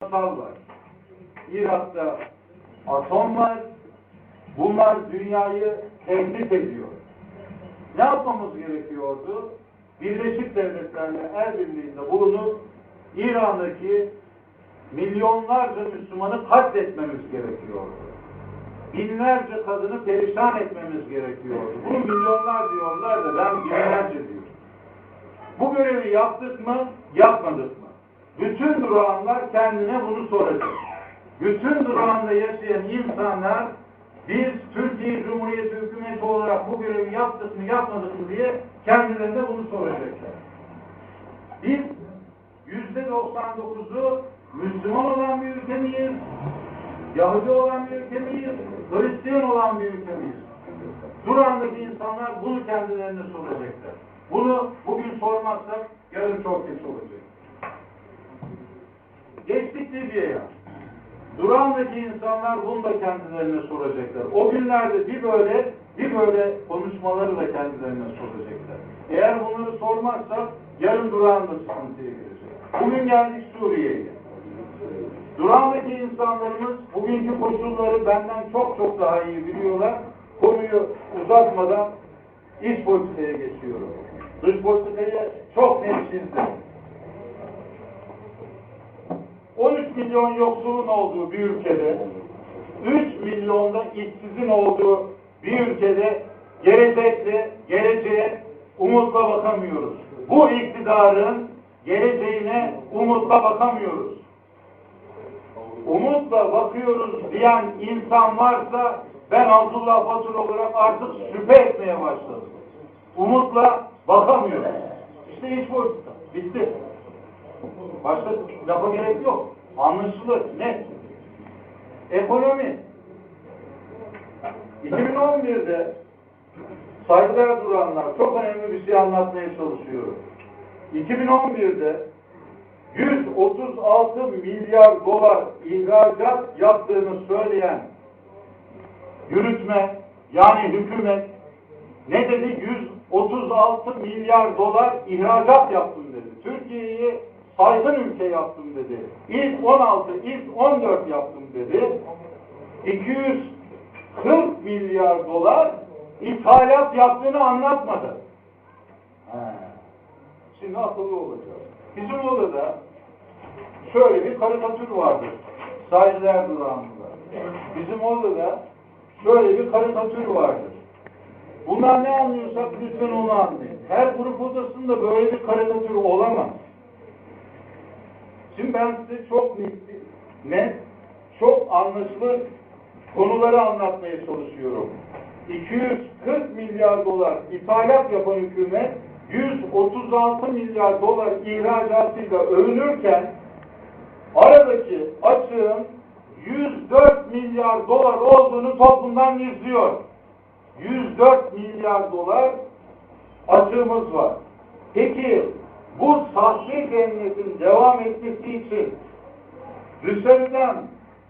kimyasal var. Irak'ta atom var. Bunlar dünyayı tehdit ediyor. Ne yapmamız gerekiyordu? Birleşik Devletler'le el birliğinde bulunup İran'daki milyonlarca Müslümanı katletmemiz gerekiyordu. Binlerce kadını perişan etmemiz gerekiyordu. Bunu milyonlar diyorlar da ben binlerce diyorum. Bu görevi yaptık mı, yapmadık mı? Bütün durağanlar kendine bunu soracak. Bütün durağanda yaşayan insanlar biz Türkiye Cumhuriyeti hükümeti olarak bu görevi yaptık mı, yapmadık mı diye kendilerine bunu soracaklar. Biz yüzde 99'u Müslüman olan bir ülke miyiz? Yahudi olan bir ülke miyiz? Hristiyan olan bir ülke miyiz? Duran'daki insanlar bunu kendilerine soracaklar. Bunu bugün sormazsak yarın çok geç olacak. Geçtik Libya'ya. Duran'daki insanlar bunu da kendilerine soracaklar. O günlerde bir böyle bir böyle konuşmaları da kendilerine soracaklar. Eğer bunları sormazsak yarın Duran'da sıkıntıya girecek. Bugün geldik Suriye'ye. Duran'daki insanlarımız bugünkü koşulları benden çok çok daha iyi biliyorlar. Konuyu uzatmadan iç politikaya geçiyorum. Dış politikaya çok net. 13 milyon yoksulun olduğu bir ülkede 3 milyonda işsizin olduğu bir ülkede gelecekle, geleceğe umutla bakamıyoruz. Bu iktidarın geleceğine umutla bakamıyoruz. Umutla bakıyoruz diyen insan varsa ben Abdullah Batur olarak artık şüphe etmeye başladım. Umutla bakamıyoruz. İşte iş politika. Bitti. Başka lafa gerek yok. Anlaşılır. Net. Ekonomi. 2011'de saygıdeğer duranlar çok önemli bir şey anlatmaya çalışıyorum. 2011'de 136 milyar dolar ihracat yaptığını söyleyen yürütme yani hükümet ne dedi? 136 milyar dolar ihracat yaptım dedi. Türkiye'yi saygın ülke yaptım dedi. İlk 16, ilk 14 yaptım dedi. 240 milyar dolar ithalat yaptığını anlatmadı. He. Şimdi akıllı olacağız. Bizim odada şöyle bir karikatür vardır. Saygıdeğer durağımızda. Bizim odada şöyle bir karikatür vardır. Bunlar ne anlıyorsak lütfen onu anlayın. Her grup odasında böyle bir karikatür olamaz. Şimdi ben size çok net, çok anlaşılır konuları anlatmaya çalışıyorum. 240 milyar dolar ithalat yapan hükümet 136 milyar dolar ihracatıyla övünürken aradaki açığın 104 milyar dolar olduğunu toplumdan gizliyor. 104 milyar dolar açığımız var. Peki bu sahte cennetin devam etmesi için dışarıdan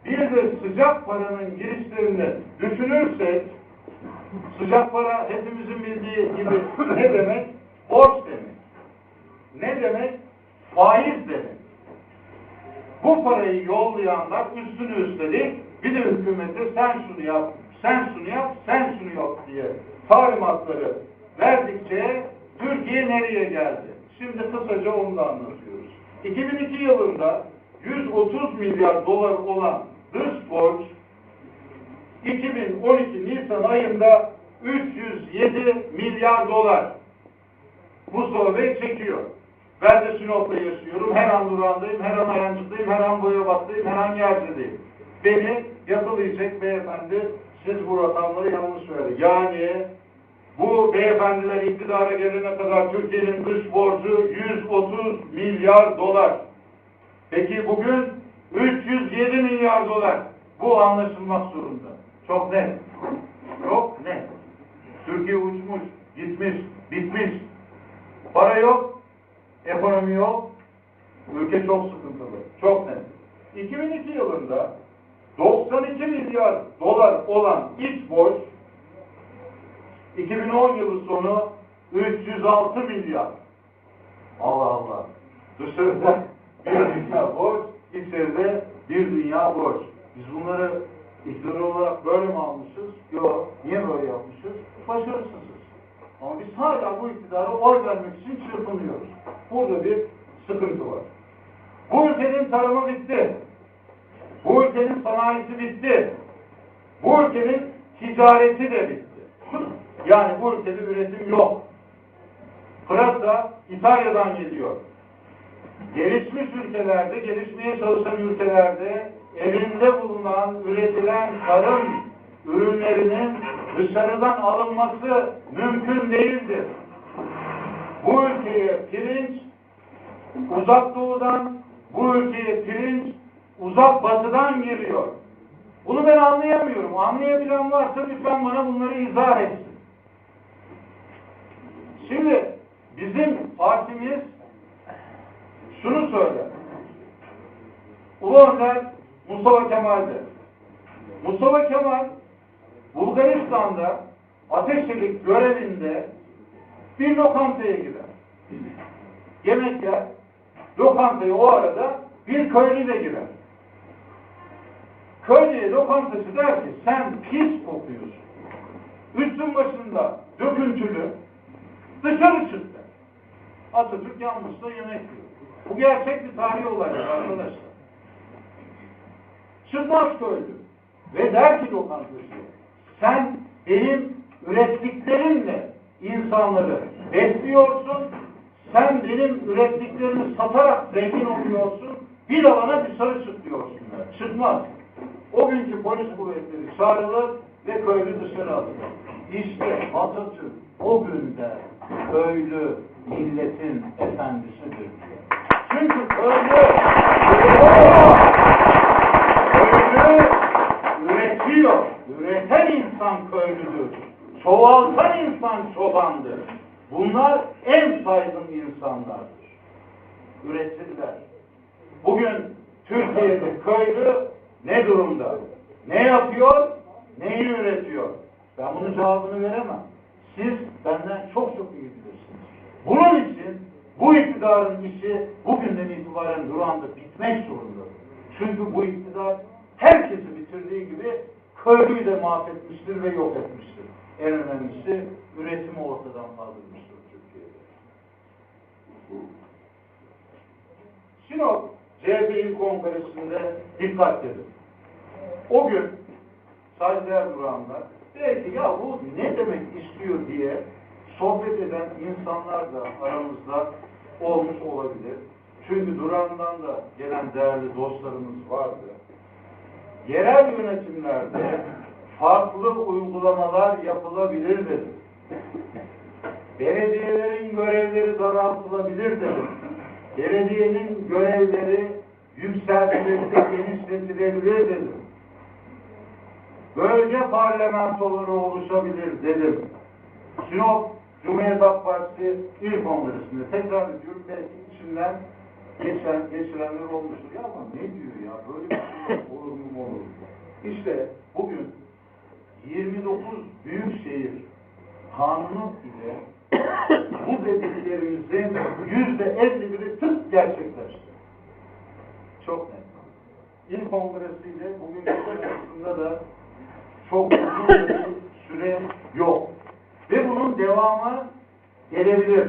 bir de sıcak paranın girişlerini düşünürsek sıcak para hepimizin bildiği gibi ne demek? Borç demek. Ne demek? Faiz demek. Bu parayı yollayanlar üstünü üstelik bir de hükümete sen şunu yap, sen şunu yap, sen şunu yap diye talimatları verdikçe Türkiye nereye geldi? Şimdi kısaca onu da anlatıyoruz. 2002 yılında 130 milyar dolar olan dış borç 2012 Nisan ayında 307 milyar dolar. Mustafa Bey çekiyor. Ben de Sinop'ta yaşıyorum. Her an durağındayım, her an ayancıdayım, her an boyabattayım, her an yercedeyim. Beni yakalayacak beyefendi siz bu rakamları yanlış söyledi. Yani bu beyefendiler iktidara gelene kadar Türkiye'nin dış borcu 130 milyar dolar. Peki bugün 307 milyar dolar. Bu anlaşılmak zorunda. Çok net. Çok net. Türkiye uçmuş, gitmiş, bitmiş. Para yok, ekonomi yok, ülke çok sıkıntılı. Çok net. 2002 yılında 92 milyar dolar olan iç borç 2010 yılı sonu 306 milyar. Allah Allah. Dışarıda bir milyar borç, içeride bir dünya borç. Biz bunları iktidar olarak böyle mi almışız? Yok. Niye böyle yapmışız? Başarısızız. Ama biz hala bu iktidara oy vermek için çırpınıyoruz. Burada bir sıkıntı var. Bu ülkenin tarımı bitti. Bu ülkenin sanayisi bitti. Bu ülkenin ticareti de bitti. Yani bu ülkede üretim yok. Pırasa İtalya'dan geliyor. Gelişmiş ülkelerde, gelişmeye çalışan ülkelerde elinde bulunan, üretilen tarım ürünlerinin dışarıdan alınması mümkün değildir. Bu ülkeye pirinç uzak doğudan, bu ülkeye pirinç uzak batıdan geliyor. Bunu ben anlayamıyorum. Anlayabilen varsa lütfen bana bunları izah etsin. Şimdi bizim partimiz şunu söyler. Ulu Önder Mustafa Kemal'dir. Mustafa Kemal Bulgaristan'da ateşçilik görevinde bir lokantaya gider. Yemek yer. Lokantaya o arada bir köylü de girer. Köylüye lokantacı der ki sen pis kokuyorsun. Üstün başında döküntülü dışarı çık der. Atatürk yanmışsa yemek yiyor. Bu gerçek bir tarih olacak arkadaşlar. Çıkmaz köylü. Ve der ki lokantacı sen benim ürettiklerimle insanları besliyorsun. Sen benim ürettiklerimi satarak zengin oluyorsun. Bir de bana dışarı çık diyorsun. Çıkmaz. O günkü polis kuvvetleri çağrılır ve köylü dışarı alır. İşte Atatürk o günde köylü milletin efendisidir diyor. Çünkü köylü köylü üretiyor. Üreten insan köylüdür. Çoğaltan insan çobandır. Bunlar en saygın insanlardır. Üretirler. Bugün Türkiye'de köylü ne durumda? Ne yapıyor? Neyi üretiyor? Ben bunun cevabını veremem. Siz benden çok çok iyi bilirsiniz. Bunun için bu iktidarın işi bugünden itibaren Duran'da bitmek zorunda. Çünkü bu iktidar herkesi bitirdiği gibi köylüyü de mahvetmiştir ve yok etmiştir. En önemlisi üretimi ortadan kaldırmıştır Türkiye'de. Sinop CHP İl Kongresi'nde dikkat edin. O gün saygıdeğer belki ya bu ne demek istiyor diye sohbet eden insanlar da aramızda olmuş olabilir. Çünkü Duran'dan da gelen değerli dostlarımız vardı. Yerel yönetimlerde farklı uygulamalar yapılabilir dedim. Belediyelerin görevleri daraltılabilir dedim. Belediyenin görevleri yükseltilebilir, genişletilebilir dedim. Bölge parlamentoları oluşabilir dedim. Sinop Cumhuriyet Halk Partisi İl Kongresi'nde tekrar ediyorum belki içinden geçen, geçirenler olmuştur. Ya ama ne diyor ya böyle bir şey olur mu olur? İşte bugün 29 büyükşehir kanunu ile bu dediklerimizin yüzde elli biri tık gerçekleşti. Çok net. İl kongresiyle bugün arasında da çok uzun bir süre yok. Ve bunun devamı gelebilir.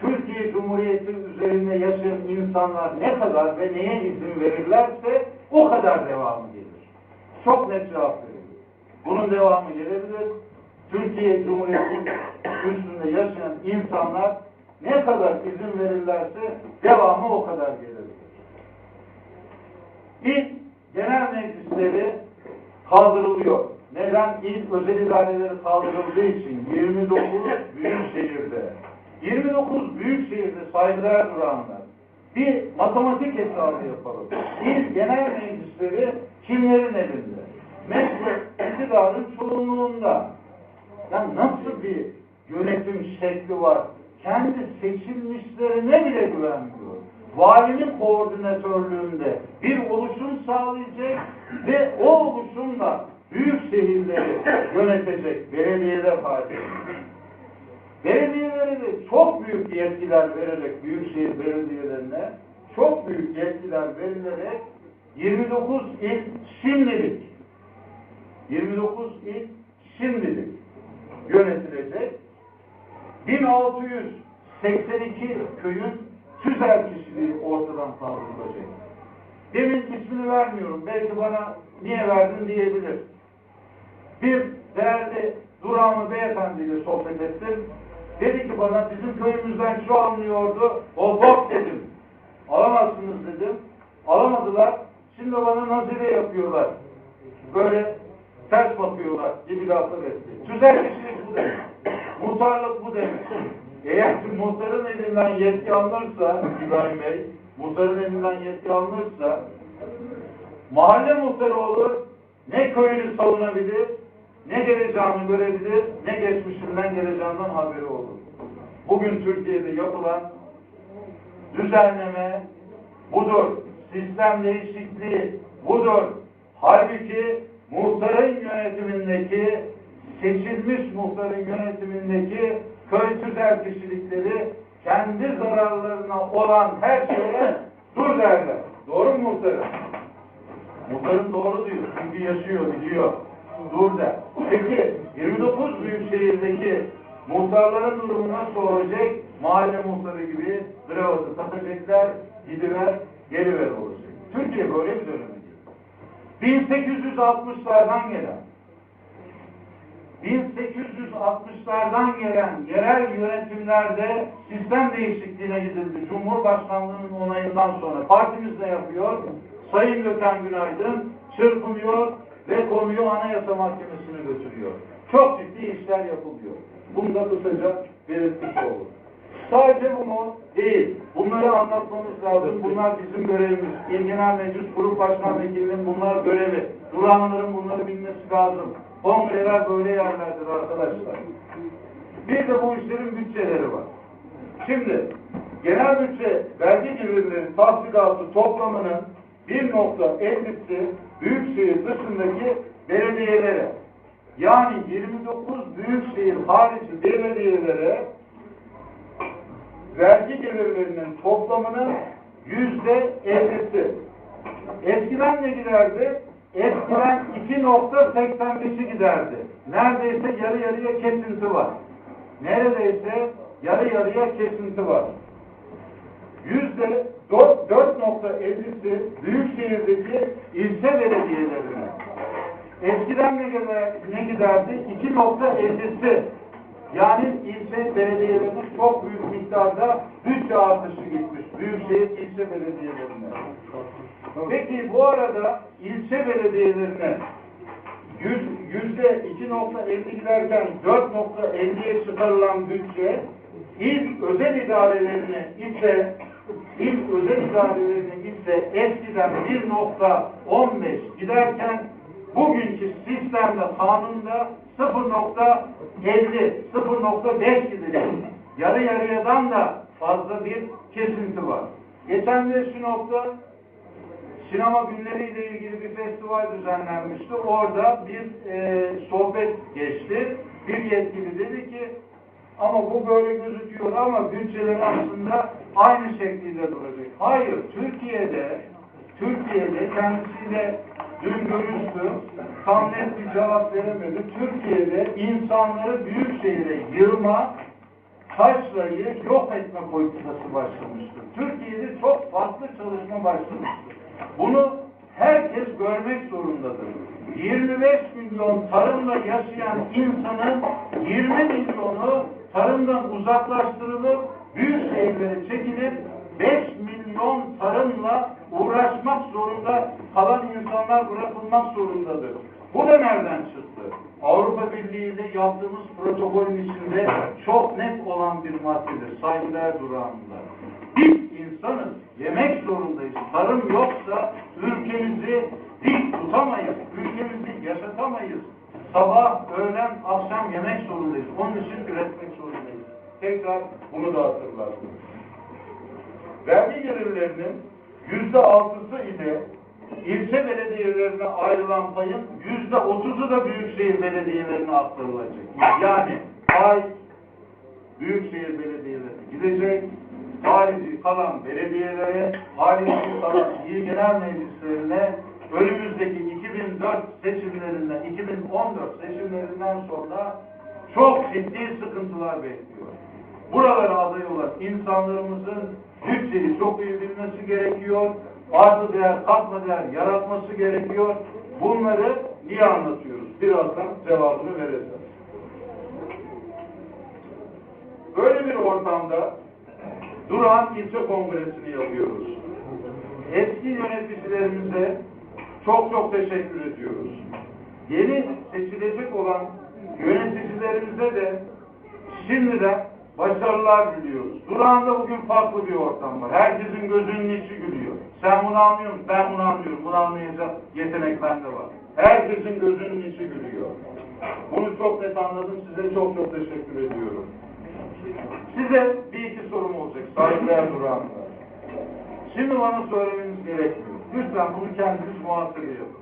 Türkiye Cumhuriyeti üzerinde yaşayan insanlar ne kadar ve neye izin verirlerse o kadar devamı gelir. Çok net cevap veriyorum. Bunun devamı gelebilir. Türkiye Cumhuriyeti üstünde yaşayan insanlar ne kadar izin verirlerse devamı o kadar gelebilir. İlk genel meclisleri kaldırılıyor. Neden? İlk özel idareleri kaldırıldığı için 29 büyük şehirde 29 büyük şehirde saygılar duranlar bir matematik hesabı yapalım. İlk genel meclisleri kimlerin elinde? Meclis iktidarın çoğunluğunda. Ya nasıl bir yönetim şekli var? Kendi seçilmişlerine bile güvenmiyor. Valinin koordinatörlüğünde bir oluşum sağlayacak ve o oluşumla büyük şehirleri yönetecek belediyeler halinde. Belediyelere de çok büyük yetkiler vererek büyükşehir belediyelerine çok büyük yetkiler verilerek 29 il şimdilik 29 il şimdilik yönetilecek. 1682 köyün tüzel kişiliği ortadan kaldırılacak. Demin ismini vermiyorum. Belki bana niye verdin diyebilir. Bir değerli Duranlı beyefendiyle sohbet ettim. Dedi ki bana bizim köyümüzden şu alınıyordu. O bok dedim. Alamazsınız dedim. Alamadılar. Şimdi bana nazire yapıyorlar. Böyle ters bakıyorlar gibi laflar etti. Tüzel kişilik bu demek. Muhtarlık bu demek. Eğer muhtarın elinden yetki alınırsa İbrahim Bey, muhtarın elinden yetki alınırsa mahalle muhtarı olur, ne köyünü savunabilir, ne geleceğini görebilir, ne geçmişinden geleceğinden haberi olur. Bugün Türkiye'de yapılan düzenleme budur. Sistem değişikliği budur. Halbuki muhtarın yönetimindeki seçilmiş muhtarın yönetimindeki köy tüzel kişilikleri kendi zararlarına olan her şeye dur derler. Doğru mu muhtarım? Muhtarım doğru diyor. Çünkü yaşıyor, biliyor. Dur der. Peki 29 büyük şehirdeki muhtarların durumu nasıl olacak? Mahalle muhtarı gibi kravatı takacaklar, gidiver, geliver olacak. Türkiye böyle bir dönemi. 1860'lardan gelen 1860'lardan gelen yerel yönetimlerde sistem değişikliğine gidildi. Cumhurbaşkanlığının onayından sonra partimiz ne yapıyor? Sayın Gökhan Günaydın çırpınıyor ve konuyu Anayasa Mahkemesi'ne götürüyor. Çok ciddi işler yapılıyor. Bunu da kısaca belirtmiş olduk. Sadece bunu değil, bunları anlatmamız lazım. Bunlar bizim görevimiz. İl Genel Meclis Grup Başkan Vekilinin bunlar görevi. Duranların bunları bilmesi lazım. Kongreler böyle yerlerdir arkadaşlar. Bir de bu işlerin bütçeleri var. Şimdi genel bütçe vergi gelirleri tahsilatı toplamının 1.50'si Büyükşehir dışındaki belediyelere yani 29 büyükşehir harici belediyelere vergi gelirlerinin toplamının yüzde ellisi. Eskiden ne giderdi? Eskiden 2.85'i giderdi. Neredeyse yarı yarıya kesinti var. Neredeyse yarı yarıya kesinti var. Yüzde 4.50'si büyükşehirdeki ilçe belediyelerine. Eskiden ne, gider, ne giderdi? 2.50'si. Yani ilçe belediyelerine çok büyük miktarda bütçe artışı gitmiş. Büyükşehir ilçe belediyelerine. Peki bu arada ilçe belediyelerine yüz- yüzde 2.50 giderken 4.50'ye çıkarılan bütçe ilk özel idarelerine ise ilk özel idarelerine ise eskiden 1.15 giderken bugünkü sistemde kanunda 0.50 0.5 gidecek. Yarı yarıyadan da fazla bir kesinti var. Geçen bir Sinop'ta sinema günleriyle ilgili bir festival düzenlenmişti. Orada bir e, sohbet geçti. Bir yetkili dedi ki ama bu böyle gözüküyor ama bütçeler aslında aynı şekilde duracak. Hayır, Türkiye'de Türkiye'de kendisiyle dün görüştüm. Tam net bir cevap veremedi. Türkiye'de insanları büyük şehire yığma, taşrayı yok etme politikası başlamıştır. Türkiye'de çok farklı çalışma başlamıştır. Bunu herkes görmek zorundadır. 25 milyon tarımla yaşayan insanın 20 milyonu tarımdan uzaklaştırılıp büyük şehirlere çekilip 5 milyon tarımla uğraşmak zorunda kalan insanlar bırakılmak zorundadır. Bu da nereden çıktı? Avrupa Birliği ile yaptığımız protokolün içinde çok net olan bir maddedir. Saygılar durağında. Biz insanız. Yemek zorundayız. Tarım yoksa ülkemizi dik tutamayız. Ülkemizi yaşatamayız. Sabah, öğlen, akşam yemek zorundayız. Onun için üretmek zorundayız. Tekrar bunu da hatırlattım. Vergi gelirlerinin yüzde altısı ile ilçe belediyelerine ayrılan payın yüzde otuzu da büyükşehir belediyelerine aktarılacak. Yani pay büyükşehir belediyelerine gidecek, harici kalan belediyelere, harici kalan il genel meclislerine önümüzdeki 2004 seçimlerinden, 2014 seçimlerinden sonra çok ciddi sıkıntılar bekliyor. Buralara aday olan insanlarımızın bütçeyi çok iyi bilmesi gerekiyor. Artı değer, katma değer yaratması gerekiyor. Bunları niye anlatıyoruz? Birazdan cevabını vereceğiz. Böyle bir ortamda Durağan İlçe Kongresi'ni yapıyoruz. Eski yöneticilerimize çok çok teşekkür ediyoruz. Yeni seçilecek olan yöneticilerimize de şimdiden başarılar diliyoruz. Durağan'da bugün farklı bir ortam var. Herkesin gözünün içi gülüyor. Sen bunu anlıyor musun? Ben bunu anlıyorum. Bunu anlayacak yetenek bende var. Herkesin gözünün içi gülüyor. Bunu çok net anladım. Size çok çok teşekkür ediyorum. Size bir iki sorum olacak. Saygıdeğer Durağan'da. Şimdi bana söylemeniz gerekmiyor. Lütfen bunu kendiniz muhasebe yapın.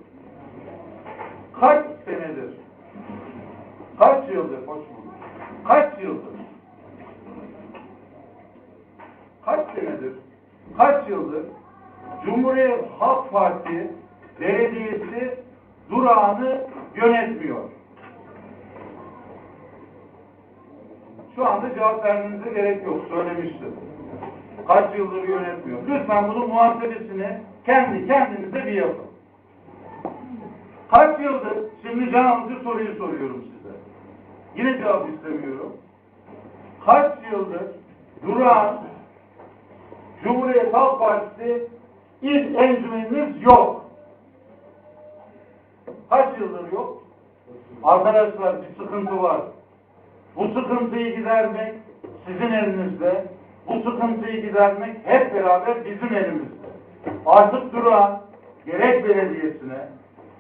Kaç senedir, kaç yıldır, hoş bulduk, kaç yıldır, kaç senedir, kaç yıldır Cumhuriyet Halk Parti belediyesi durağını yönetmiyor. Şu anda cevap vermenize gerek yok, söylemiştim. Kaç yıldır yönetmiyor. Lütfen bunun muhasebesini kendi kendinize bir yapın. Kaç yıldır, şimdi can alıcı soruyu soruyorum size. Yine cevap istemiyorum. Kaç yıldır duran Cumhuriyet Halk Partisi ilk encümeniniz yok. Kaç yıldır yok? Arkadaşlar bir sıkıntı var. Bu sıkıntıyı gidermek sizin elinizde. Bu sıkıntıyı gidermek hep beraber bizim elimizde. Artık duran gerek belediyesine,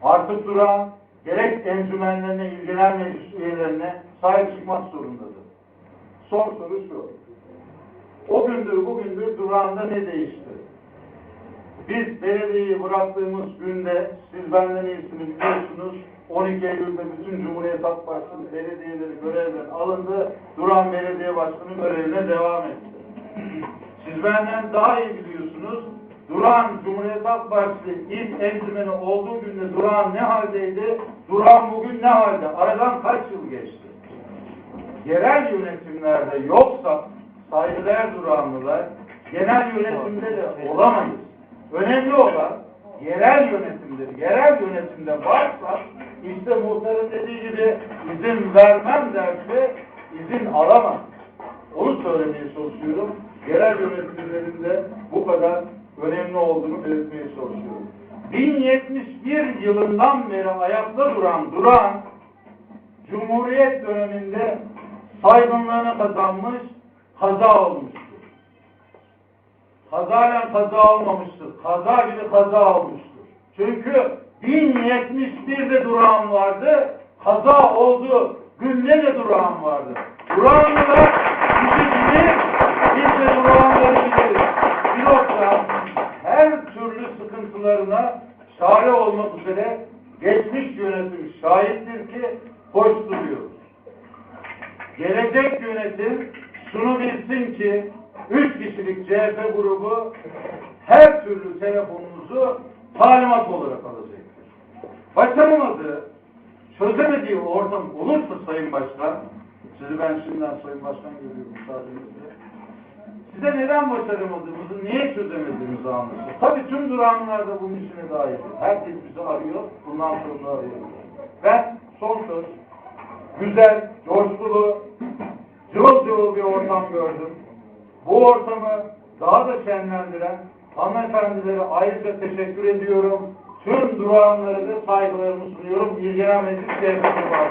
artık duran gerek encümenlerine, ilgilen meclis üyelerine sahip çıkmak zorundadır. Son soru şu. O gündür bugündür durağında ne değişti? Biz belediyeyi bıraktığımız günde siz benden iyisini biliyorsunuz. 12 Eylül'de bütün Cumhuriyet Halk Partisi belediyeleri görevden alındı. Duran Belediye Başkanı görevine devam etti. Siz benden daha iyi biliyorsunuz. Duran Cumhuriyet Halk Partisi ilk encümeni olduğu günde Duran ne haldeydi? Duran bugün ne halde? Aradan kaç yıl geçti? Yerel yönetimlerde yoksa saygıdeğer Duranlılar genel yönetimde de olamayız. Önemli olan yerel yönetimdir. Yerel yönetimde varsa işte muhtarın dediği gibi izin vermem derse izin alamaz. Onu söylemeye çalışıyorum. Yerel yönetimlerinde bu kadar önemli olduğunu belirtmeye çalışıyorum. 1071 yılından beri ayakta duran duran Cumhuriyet döneminde saygınlığını kazanmış, kaza olmuştur. Kazayla kaza olmamıştır. Kaza gibi kaza olmuştur. Çünkü 1071'de durağım vardı. Kaza oldu. Günde de durağım vardı. Bizi bilir. Biz de durağımları biliriz. Pilotlar her türlü sıkıntılarına çare olmak üzere geçmiş yönetim şahittir ki koşturuyor. Gelecek yönetim şunu bilsin ki üç kişilik CHP grubu her türlü telefonunuzu talimat olarak alacaktır. Başaramadığı, çözemediği ortam olursa Sayın Başkan, sizi ben şimdiden Sayın Başkan görüyorum müsaadenizle. Size neden başaramadığımızı, niye çözemediğimizi anlatır. Tabii tüm duranlar da bunun içine dahil. Herkes bizi arıyor, bundan sonra arıyor. Ben son söz, güzel, coşkulu, cıvıl cıvıl bir ortam gördüm. Bu ortamı daha da şenlendiren hanımefendilere ayrıca teşekkür ediyorum. Tüm duranlara da saygılarımı sunuyorum. İlgilenen meclis şerefine var.